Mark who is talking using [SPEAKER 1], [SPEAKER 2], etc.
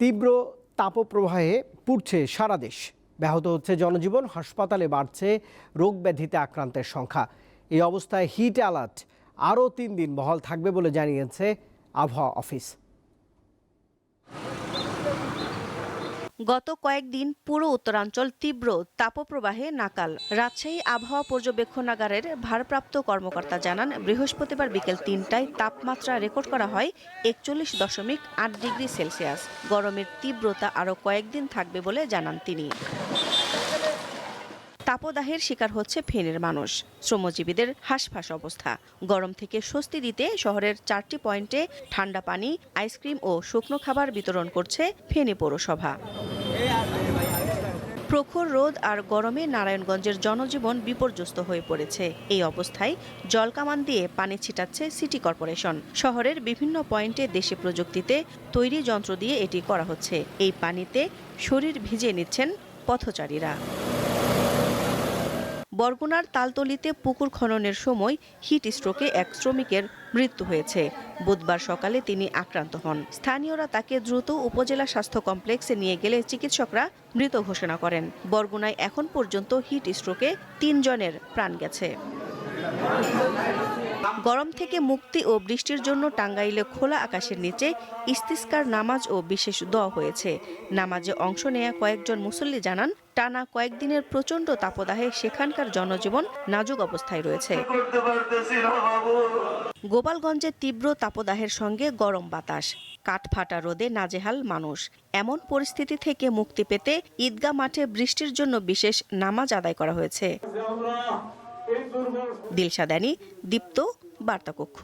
[SPEAKER 1] তীব্র তাপপ্রবাহে পুড়ছে সারা দেশ। ব্যাহত হচ্ছে জনজীবন, হাসপাতালে বাড়ছে রোগ ব্যাধিতে আক্রান্তের সংখ্যা। এই অবস্থায় হিট অ্যালার্ট আরও তিন দিন বহাল থাকবে বলে জানিয়েছে আবহাওয়া অফিস।
[SPEAKER 2] গত কয়েকদিন পুরো উত্তরাঞ্চল তীব্র তাপপ্রবাহে নাকাল। রাজশাহী আবহাওয়া পর্যবেক্ষণাগারের ভারপ্রাপ্ত কর্মকর্তা জানান, বৃহস্পতিবার বিকেল তিনটায় তাপমাত্রা রেকর্ড করা হয় একচল্লিশ দশমিক আট ডিগ্রি সেলসিয়াস। গরমের তীব্রতা আরও কয়েকদিন থাকবে বলে জানান তিনি। তাপদাহের শিকার হচ্ছে ফেনের মানুষ। শ্রমজীবীদের হাঁসফাঁস অবস্থা। গরম থেকে স্বস্তি দিতে শহরের চারটি পয়েন্টে ঠান্ডা পানি, আইসক্রিম ও শুকনো খাবার বিতরণ করছে ফেনী পৌরসভা। প্রখর রোদ আর গরমে নারায়ণগঞ্জের জনজীবন বিপর্যস্ত হয়ে পড়েছে। এই অবস্থায় জলকামান দিয়ে পানি ছিটাচ্ছে সিটি কর্পোরেশন। শহরের বিভিন্ন পয়েন্টে দেশি প্রযুক্তিতে তৈরি যন্ত্র দিয়ে এটি করা হচ্ছে। এই পানিতে শরীর ভিজিয়ে নিচ্ছেন পথচারীরা। বরগুনার তালতলিতে পুকুর খননের সময় হিট স্ট্রোকে এক শ্রমিকের মৃত্যু হয়েছে। বুধবার সকালে তিনি আক্রান্ত হন। স্থানীয়রা তাকে দ্রুত উপজেলা স্বাস্থ্য কমপ্লেক্সে নিয়ে গেলে চিকিৎসকরা মৃত ঘোষণা করেন। বরগুনায় এখন পর্যন্ত হিট স্ট্রোকে তিনজনের প্রাণ গেছে। গরম থেকে মুক্তি ও বৃষ্টির জন্য টাঙ্গাইলে খোলা আকাশের নিচে ইস্তিস্কার নামাজ ও বিশেষ দোয়া হয়েছে। নামাজে অংশ নেয়া কয়েকজন মুসল্লি জানান, টানা কয়েকদিনের প্রচণ্ড তাপদাহে সেখানকার জনজীবন নাজুক অবস্থায় রয়েছে। গোপালগঞ্জে তীব্র তাপদাহের সঙ্গে গরম বাতাস। কাঠফাটা রোদে নাজেহাল মানুষ। এমন পরিস্থিতি থেকে মুক্তি পেতে ঈদগা মাঠে বৃষ্টির জন্য বিশেষ নামাজ আদায় করা হয়েছে। দিলশাদানি দীপ্ত বার্তাকক্ষ।